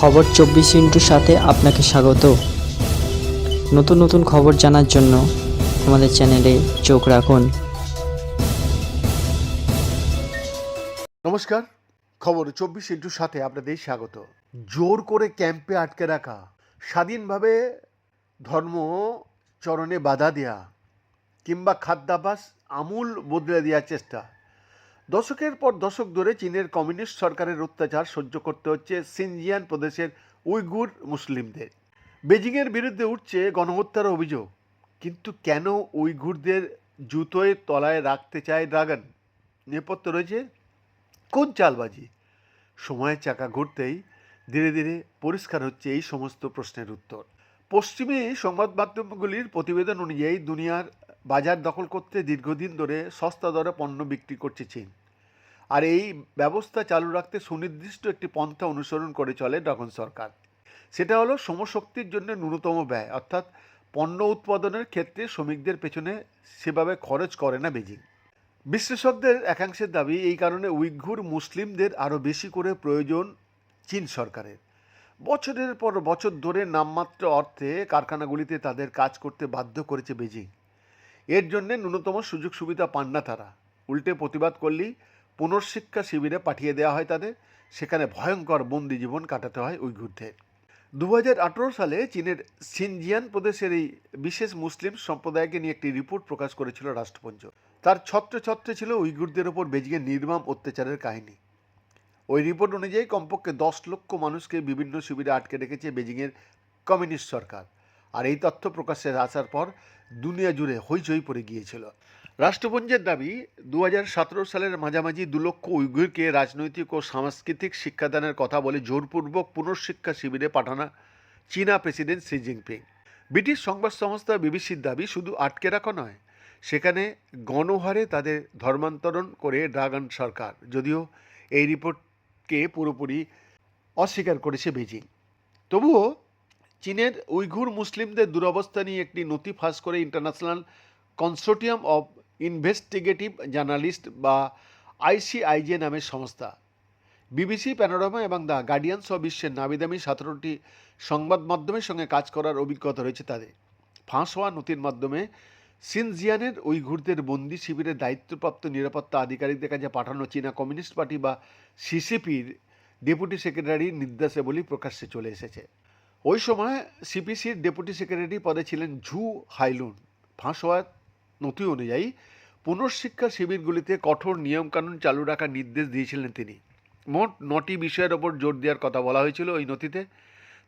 খবর চব্বিশ ইন্টুর সাথে আপনাকে স্বাগত। নতুন নতুন খবর জানার জন্য আমাদের চ্যানেলে চোখ রাখুন। নমস্কার, খবর চব্বিশ ইন্টুর সাথে আপনাদের স্বাগত। জোর করে ক্যাম্পে আটকে রাখা, স্বাধীনভাবে ধর্ম চরণে বাধা দেয়া কিংবা খাদ্যাভাস আমূল বদলে দেওয়ার চেষ্টা। দশকের পর দশক ধরে চীনের কমিউনিস্ট সরকারের অত্যাচার সহ্য করতে হচ্ছে সিনজিয়ান প্রদেশের উইগুর মুসলিমদের। বেজিংয়ের বিরুদ্ধে উঠছে গণহত্যার অভিযোগ। কিন্তু কেন উইঘুরদের জুতোয় তলায় রাখতে চায় ড্রাগন? নেপথ্য রয়েছে কোন চালবাজি? সময়ের চাকা ঘুরতেই ধীরে ধীরে পরিষ্কার হচ্ছে এই সমস্ত প্রশ্নের উত্তর। পশ্চিমে সংবাদ মাধ্যমগুলির প্রতিবেদন অনুযায়ী দুনিয়ার বাজার দখল করতে দীর্ঘদিন ধরে সস্তা দরে পণ্য বিক্রি করছে চীন। আর এই ব্যবস্থা চালু রাখতে সুনির্দিষ্ট একটি পন্থা অনুসরণ করে চলে ড্রাগন সরকার। সেটা হলো শ্রমশক্তির জন্য ন্যূনতম ব্যয়, অর্থাৎ পণ্য উৎপাদনের ক্ষেত্রে শ্রমিকদের পেছনে সেভাবে খরচ করে না বেজিং। বিশ্লেষকদের একাংশের দাবি, এই কারণে উইঘুর মুসলিমদের আরও বেশি করে প্রয়োজন চীন সরকারের। বছরের পর বছর ধরে নামমাত্র অর্থে কারখানাগুলিতে তাদের কাজ করতে বাধ্য করেছে বেজিং। এর জন্যে ন্যূনতম সুযোগ সুবিধা পান না তারা। উল্টে প্রতিবাদ করলেই পুনর্শিক্ষা শিবিরে পাঠিয়ে দেওয়া হয় তাদের। সেখানে ভয়ঙ্কর বন্দি জীবন কাটাতে হয় উইঘুরদের। দু হাজার আঠেরো সালে চীনের সিনজিয়ান প্রদেশের এই বিশেষ মুসলিম সম্প্রদায়কে নিয়ে একটি রিপোর্ট প্রকাশ করেছিল রাষ্ট্রপুঞ্জ। তার ছত্রে ছত্রে ছিল উইঘুরদের ওপর বেজিংয়ের নির্মম অত্যাচারের কাহিনী। ওই রিপোর্ট অনুযায়ী কমপক্ষে দশ লক্ষ মানুষকে বিভিন্ন শিবিরে আটকে রেখেছে বেজিংয়ের কমিউনিস্ট সরকার। আর এই তথ্য প্রকাশ্যে আসার পর দুনিয়া জুড়ে হইচই পড়ে গিয়েছিল। রাষ্ট্রপুঞ্জের দাবি দু হাজার সতেরো সালের মাঝামাঝি দু লক্ষ উইঘুরকে রাজনৈতিক ও সাংস্কৃতিক শিক্ষাদানের কথা বলে জোরপূর্বক পুনঃশিক্ষা শিবিরে পাঠানো চীনা প্রেসিডেন্ট শি জিনপিং। ব্রিটিশ সংবাদ সংস্থা বিবিসির দাবি শুধু আটকে রাখা নয়, সেখানে গণহারে তাদের ধর্মান্তরণ করে ড্রাগন সরকার, যদিও এই রিপোর্টকে পুরোপুরি অস্বীকার করেছে বেজিং। তবুও চীনের উইঘুর মুসলিমদের দুরবস্থা নিয়ে একটি নথি ফাঁস করে International Consortium of Investigative Journalist বা আইসিআইজে নামের সংস্থা। বিবিসি, প্যানোরামা এবং দ্য গার্ডিয়ান সহ বিশ্বের নামিদামি সতেরোটি সংবাদ মাধ্যমের সঙ্গে কাজ করার অভিজ্ঞতা রয়েছে তাদের। ফাঁস হওয়া নথির মাধ্যমে সিনজিয়ানের উইঘুরদের বন্দি শিবিরের দায়িত্বপ্রাপ্ত নিরাপত্তা আধিকারিকদের কাছে পাঠানো চীনা কমিউনিস্ট পার্টি বা সিসিপির ডেপুটি সেক্রেটারির নির্দেশে বলেই প্রকাশ্যে চলে এসেছে। ওই সময় সিপিসির ডেপুটি সেক্রেটারি পদে ছিলেন ঝু হাইলুন। ফাঁস হওয়ার নথি অনুযায়ী পুনর্শিক্ষা শিবিরগুলিতে কঠোর নিয়মকানুন চালু রাখার নির্দেশ দিয়েছিলেন তিনি। মোট নটি বিষয়ের ওপর জোর দেওয়ার কথা বলা হয়েছিল ওই নথিতে।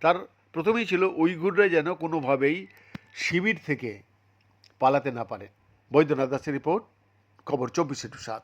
তার প্রথমেই ছিল উইগুররা যেন কোনোভাবেই শিবির থেকে পালাতে না পারে। বৈদ্যনাথ দাসের রিপোর্ট, খবর চব্বিশে টু সাত।